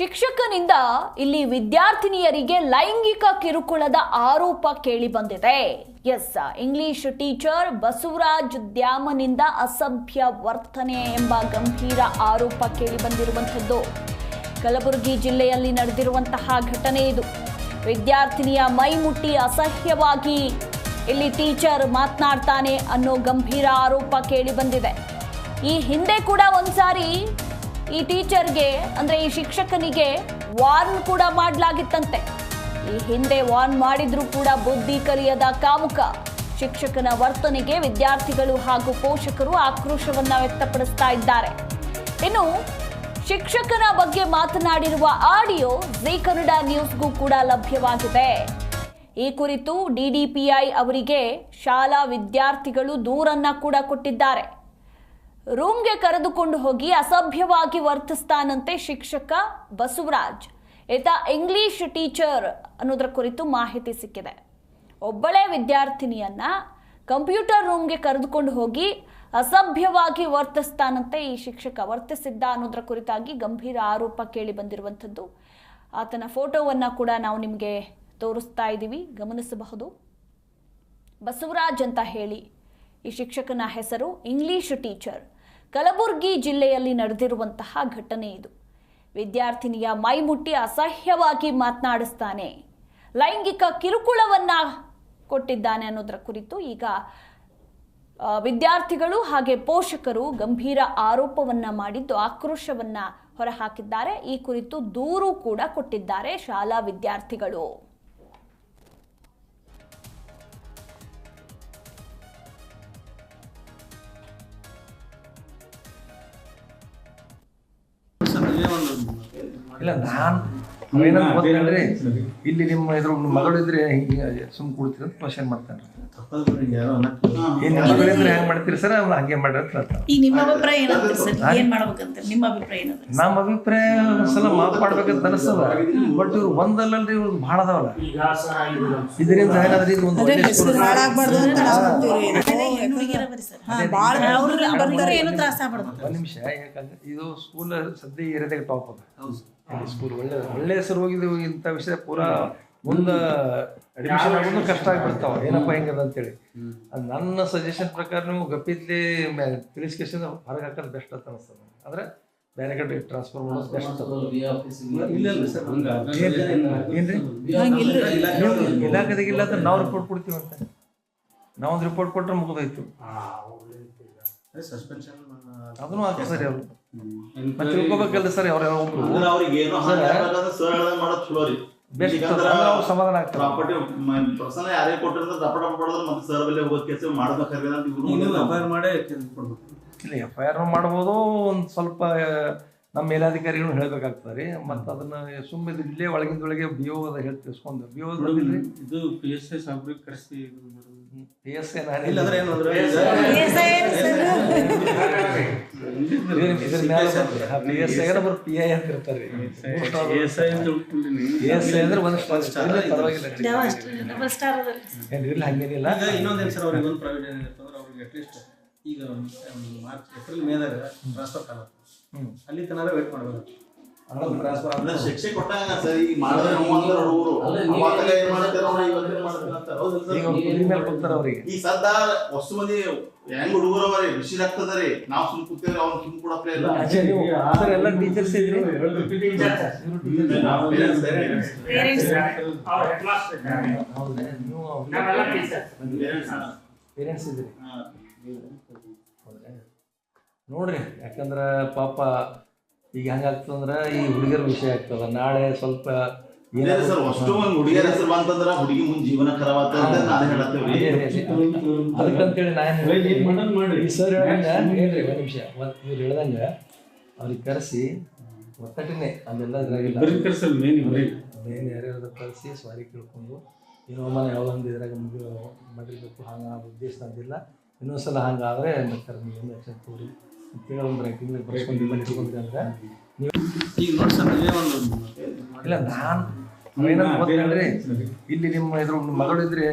ಶಿಕ್ಷಕನಿಂದ ಇಲ್ಲಿ ವಿದ್ಯಾರ್ಥಿನಿಯರಿಗೆ ಲೈಂಗಿಕ ಕಿರುಕುಳದ ಆರೋಪ ಕೇಳಿ ಬಂದಿದೆ. ಎಸ್, ಇಂಗ್ಲಿಷ್ ಟೀಚರ್ ಬಸವರಾಜ್ ದ್ಯಾಮನಿಂದ ಅಸಭ್ಯ ವರ್ತನೆ ಎಂಬ ಗಂಭೀರ ಆರೋಪ ಕೇಳಿ ಬಂದಿರುವಂಥದ್ದು. ಕಲಬುರಗಿ ಜಿಲ್ಲೆಯಲ್ಲಿ ನಡೆದಿರುವಂತಹ ಘಟನೆ ಇದು. ವಿದ್ಯಾರ್ಥಿನಿಯ ಮೈಮುಟ್ಟಿ ಅಸಹ್ಯವಾಗಿ ಇಲ್ಲಿ ಟೀಚರ್ ಮಾತನಾಡ್ತಾನೆ ಅನ್ನೋ ಗಂಭೀರ ಆರೋಪ ಕೇಳಿ ಬಂದಿದೆ. ಈ ಹಿಂದೆ ಕೂಡ ಒಂದ್ಸಾರಿ ಈ ಟೀಚರ್ಗೆ, ಅಂದ್ರೆ ಈ ಶಿಕ್ಷಕನಿಗೆ ವಾರ್ನ್ ಕೂಡ ಮಾಡಲಾಗಿತ್ತಂತೆ. ಈ ಹಿಂದೆ ವಾರ್ನ್ ಮಾಡಿದ್ರೂ ಕೂಡ ಬುದ್ಧಿ ಕಲಿಯದ ಕಾಮುಕ. ಶಿಕ್ಷಕನ ವರ್ತನೆಗೆ ವಿದ್ಯಾರ್ಥಿಗಳು ಹಾಗೂ ಪೋಷಕರು ಆಕ್ರೋಶವನ್ನ ವ್ಯಕ್ತಪಡಿಸ್ತಾ ಇದ್ದಾರೆ. ಇನ್ನು, ಶಿಕ್ಷಕನ ಬಗ್ಗೆ ಮಾತನಾಡಿರುವ ಆಡಿಯೋ ಜಿ ಕನ್ನಡ ನ್ಯೂಸ್ಗೂ ಕೂಡ ಲಭ್ಯವಾಗಿದೆ. ಈ ಕುರಿತು ಡಿಡಿಪಿಐ ಅವರಿಗೆ ಶಾಲಾ ವಿದ್ಯಾರ್ಥಿಗಳು ದೂರನ್ನ ಕೂಡ ಕೊಟ್ಟಿದ್ದಾರೆ. ರೂಮ್ಗೆ ಕರೆದುಕೊಂಡು ಹೋಗಿ ಅಸಭ್ಯವಾಗಿ ವರ್ತಿಸ್ತಾನಂತೆ ಶಿಕ್ಷಕ ಬಸವರಾಜ್. ಈತ ಇಂಗ್ಲಿಷ್ ಟೀಚರ್ ಅನ್ನೋದ್ರ ಕುರಿತು ಮಾಹಿತಿ ಸಿಕ್ಕಿದೆ. ಒಬ್ಬಳೇ ವಿದ್ಯಾರ್ಥಿನಿಯನ್ನ ಕಂಪ್ಯೂಟರ್ ರೂಮ್ಗೆ ಕರೆದುಕೊಂಡು ಹೋಗಿ ಅಸಭ್ಯವಾಗಿ ವರ್ತಿಸ್ತಾನಂತೆ ಈ ಶಿಕ್ಷಕ ವರ್ತಿಸಿದ್ದ ಅನ್ನೋದ್ರ ಕುರಿತಾಗಿ ಗಂಭೀರ ಆರೋಪ ಕೇಳಿ ಬಂದಿರುವಂಥದ್ದು. ಆತನ ಫೋಟೋವನ್ನು ಕೂಡ ನಾವು ನಿಮಗೆ ತೋರಿಸ್ತಾ ಇದ್ದೀವಿ. ಗಮನಿಸಬಹುದು. ಬಸವರಾಜ್ ಅಂತ ಹೇಳಿ ಈ ಶಿಕ್ಷಕನ ಹೆಸರು ಇಂಗ್ಲಿಷ್ ಟೀಚರ್. ಕಲಬುರ್ಗಿ ಜಿಲ್ಲೆಯಲ್ಲಿ ನಡೆದಿರುವಂತಹ ಘಟನೆ ಇದು. ವಿದ್ಯಾರ್ಥಿನಿಯ ಮೈಮುಟ್ಟಿ ಅಸಹ್ಯವಾಗಿ ಮಾತನಾಡಿಸ್ತಾನೆ. ಲೈಂಗಿಕ ಕಿರುಕುಳವನ್ನ ಕೊಟ್ಟಿದ್ದಾನೆ ಅನ್ನೋದರ ಕುರಿತು ಈಗ ವಿದ್ಯಾರ್ಥಿಗಳು ಹಾಗೆ ಪೋಷಕರು ಗಂಭೀರ ಆರೋಪವನ್ನ ಮಾಡಿದ್ದು, ಆಕ್ರೋಶವನ್ನ ಹೊರಹಾಕಿದ್ದಾರೆ. ಈ ಕುರಿತು ದೂರು ಕೂಡ ಕೊಟ್ಟಿದ್ದಾರೆ ಶಾಲಾ ವಿದ್ಯಾರ್ಥಿಗಳು. ಇಲ್ಲ ನಾನು ಏನಂತ ಗೊತ್ತೇನ್ರಿ ಇಲ್ಲಿ ನಿಮ್ಮ ಇದ್ರ ಮಗಳು ಇದ್ರೆ ಹಿಂಗೆ ಸುಮ್ ಕೂಡ್ತೀರ ಅಂತ ಕ್ವಶನ್ ಮಾಡ್ತಾನೆ? ಏನ್ ನಿಮ್ಮ ಮಗಳು ಇದ್ರೆ ಹೆಂಗ್ ಮಾಡ್ತೀರಿ ಸರ್? ಅವ್ನು ಹಂಗೆ ಮಾಡ್ರಿ ಅಂತ ಹೇಳ್ತಾರೆ ಈಗ ನಿಮ್ಮ ಅಭಿಪ್ರಾಯ ಏನಂತೀರಿ ಸರ್? ಏನ್ ಮಾಡ್ಬೇಕಂತ ನಿಮ್ಮ ಅಭಿಪ್ರಾಯ ಏನಂತ ನಮ್ಮ ಅಭಿಪ್ರಾಯ ಸಲ ಮಾತು ಮಾಡ್ಬೇಕಂತ ಅನಿಸ್ತದ. ಬಟ್ ಇವ್ರು ಒಂದಲ್ಲಲ್ರಿ ಇವ್ರು ಭಾಳ ಅದಾವಲ್ಲ. ಇದರಿಂದ ಏನಾದ್ರೂ ಇದು ಒಂದು ಏನು ತ್ರಾಸ ಒಂದ್ ನಿಮಿಷ ಯಾಕಂದ್ರೆ ಇದು ಸ್ಕೂಲ್ ಸದ್ಯ ಏರಿಯಾದಾಗ ಟಾಪ್ ಅದ. ಸ್ಕೂಲ್ ಒಳ್ಳೆ ಒಳ್ಳೆ ಹೆಸರು ಹೋಗಿದ್ದು ಇಂಥ ವಿಷಯ ಪೂರಾ ಮುಂದೆ ಅಡ್ಮಿಷನ್ ಆಗೋದು ಕಷ್ಟ ಆಗ್ಬಿಡ್ತಾವ. ಏನಪ್ಪ ಹೆಂಗದ ಅಂತೇಳಿ. ಅದ್ ನನ್ನ ಸಜೆಷನ್ ಪ್ರಕಾರ ನೀವು ಗಪ್ಪಿದ್ಲಿ ತಿಳಿಸ್ಕೇಶನ್ ಹೊರಗೆ ಹಾಕೋದು ಬೆಸ್ಟ್ ಅಂತ ಅನಿಸ್ತದೆ ಅಂದ್ರೆ ಬೇರೆ ಕಡೆ ಟ್ರಾನ್ಸ್ಫರ್ ಮಾಡೋದು ಬೆಸ್ಟ್ ಏನ್ರಿ? ಇಲಾಖೆದಾಗ ಇಲ್ಲ. ಅಂದ್ರೆ ನಾವು ರಿಪೋರ್ಟ್ ಕೊಡ್ತೀವಿ ಅಂತ ನಾವೊಂದು ರಿಪೋರ್ಟ್ ಕೊಟ್ಟರೆ ಮುಗಿದೋಯ್ತು. ಅದನ್ನು ಆಗ್ತದೆ ಸರಿ ಅವರು ಮತ್ತೆ ತಿಳ್ಕೊಬೇಕಲ್ಲ ಸರ್ ಅವ್ರ ಒಬ್ರು? ಬೆಸ್ಟ್ ಅವ್ರು ಸಮಾಧಾನ ಆಗ್ತಾರೆ ಪ್ರಾಪರ್ಟಿ ಪರ್ಸನ್ ಯಾರೇ ಕೊಟ್ಟಿದ್ರೆ ದಪ್ಪ ದಪ್ಪ ಪಡೆದ್ರೆ ಮತ್ತೆ ಸರ್ ಬಲ್ಲಿ ಹೋಗೋದ್ ಕೆಲಸ ಮಾಡ್ಬೇಕಾಗ್ತದೆ ಅಂತ ಇವ್ರು ಇಲ್ಲ ಎಫ್ ಐ ಆರ್ ಮಾಡ್ಬೋದು ಒಂದು ಸ್ವಲ್ಪ ನಮ್ಮ ಮೇಲಾಧಿಕಾರಿಗಳು ಹೇಳ್ಬೇಕಾಗ್ತದೆ ರೀ. ಮತ್ತು ಅದನ್ನ ಸುಮ್ಮನೆ ಇಲ್ಲೇ ಒಳಗಿಂದ ಒಳಗೆ ಬಿ ಒ ಹೇಳಿ ತಿಳ್ಸ್ಕೊಂಡು ಬಿ ಬಂದಿಲ್ರಿ. ಇದು ಪಿ ಎಸ್ ಐ ಸಾಬ್ರಿಗೆ ಕರೆಸಿ ಇನ್ನೊಂದೇನು ಸರ್ ಅವ್ರಿಗೆ ಒಂದು ಪ್ರೈವೇಟ್ ಏನಿರುತ್ತೆ ಅಂದ್ರೆ ಅವ್ರಿಗೆ ಅಟ್ಲೀಸ್ಟ್ ಈಗ ಮಾರ್ಚ್ ಏಪ್ರಿಲ್ ಮೇದಾಗ ಟ್ರಾನ್ಸ್ಫರ್ ಕಾಲ ಹ್ಮ್. ಅಲ್ಲಿ ತನಕ ವೇಟ್ ಮಾಡಬೇಕು ಟ್ರಾನ್ಸ್ಫರ್ ಅಂದ್ರೆ ಶಿಕ್ಷೆ ಕೊಟ್ಟಾಗ ಸರ್ ಈಗ ಮಾಡಿದ್ರೆ ಹುಡುಗರು ಏನ್ ಮಾಡ್ತಾರೆ ಅವ್ರು? ಈ ಸದ್ದ ವಸ್ತು ಮಂದಿ ಹೆಂಗ್ ಹುಡುಗರು ಅವರೇ ಬಿಸಿ ಆಗ್ತದ ರೀ ನಾವ್ ಸುಮ್ ಕೂತೇವ್ರಿ ಅವ್ನ ಸುಮ್ ಕೊಡಪ್ಲೇ ಇಲ್ಲ. ಸರ್ ಎಲ್ಲ ಟೀಚರ್ಸ್ ಇದ್ರಿ. ಪೇರೆಂಟ್ಸ್ ಇದ್ರಿ? ನೋಡ್ರಿ ಯಾಕಂದ್ರ ಪಾಪ ಈಗ ಹೆಂಗಾಗ್ತದಂದ್ರ ಈ ಹುಡುಗರ ವಿಷಯ ಆಗ್ತದ. ನಾಳೆ ಸ್ವಲ್ಪ ಸರ್ ಅಷ್ಟು ಒಂದ್ ಹುಡುಗಿಯರ ಹೆಸರು ಬಂತಂದ್ರ ಹುಡುಗಿ ಮುಂದೆ ಜೀವನ ಖರಾಬ್ ಆಗ್ತದೆ ಅಂತ ನಾನು ಹೇಳತ್ತೇವ್ರಿ ಅದಕ್ಕಂತೇಳಿ ನಾನು ಈ ಸರ್ ಹೇಳ್ರಿ ಒಂದ್ ನಿಮಿಷ. ಇವ್ರು ಹೇಳ್ದಂಗ ಅವ್ರಿಗೆ ಕರೆಸಿ ಒತ್ತಟಿನೇ ಅಲ್ಲೆಲ್ಲ ಕರ್ಸಲ್ ಮೇನ್ ಮೇನ್ ಯಾರ್ಯಾರು ಕಳಿಸಿ ಸಾರಿ ಕೇಳ್ಕೊಂಡು ಏನೋ ಮನೆ ಯಾವೊಂದು ಇದ್ರಾಗ ಮುಗಿ ಮಾಡಿರ್ಬೇಕು ಹಂಗೆ ಉದ್ದೇಶದಂತಿಲ್ಲ ಇನ್ನೊಂದ್ಸಲ ಹಂಗಾದ್ರೆ ಮತ್ತೆ ತೋರಿ ಅಂತೇಳಿ ಒಂದು ರೈಟಿಂಗ್ ಬರ್ಸ್ಕೊಂಡು ಬಂದು ಅಂದ್ರೆ ನೀವು ಈಗ ನೋಡಿ ಸರ್ ನೀವೇ ಒಂದು ಇಲ್ಲ ನಾನು ಇಲ್ಲಿ ನಿಮ್ಮ ಇದ್ರ ಮಗಳು ಇದ್ರೆ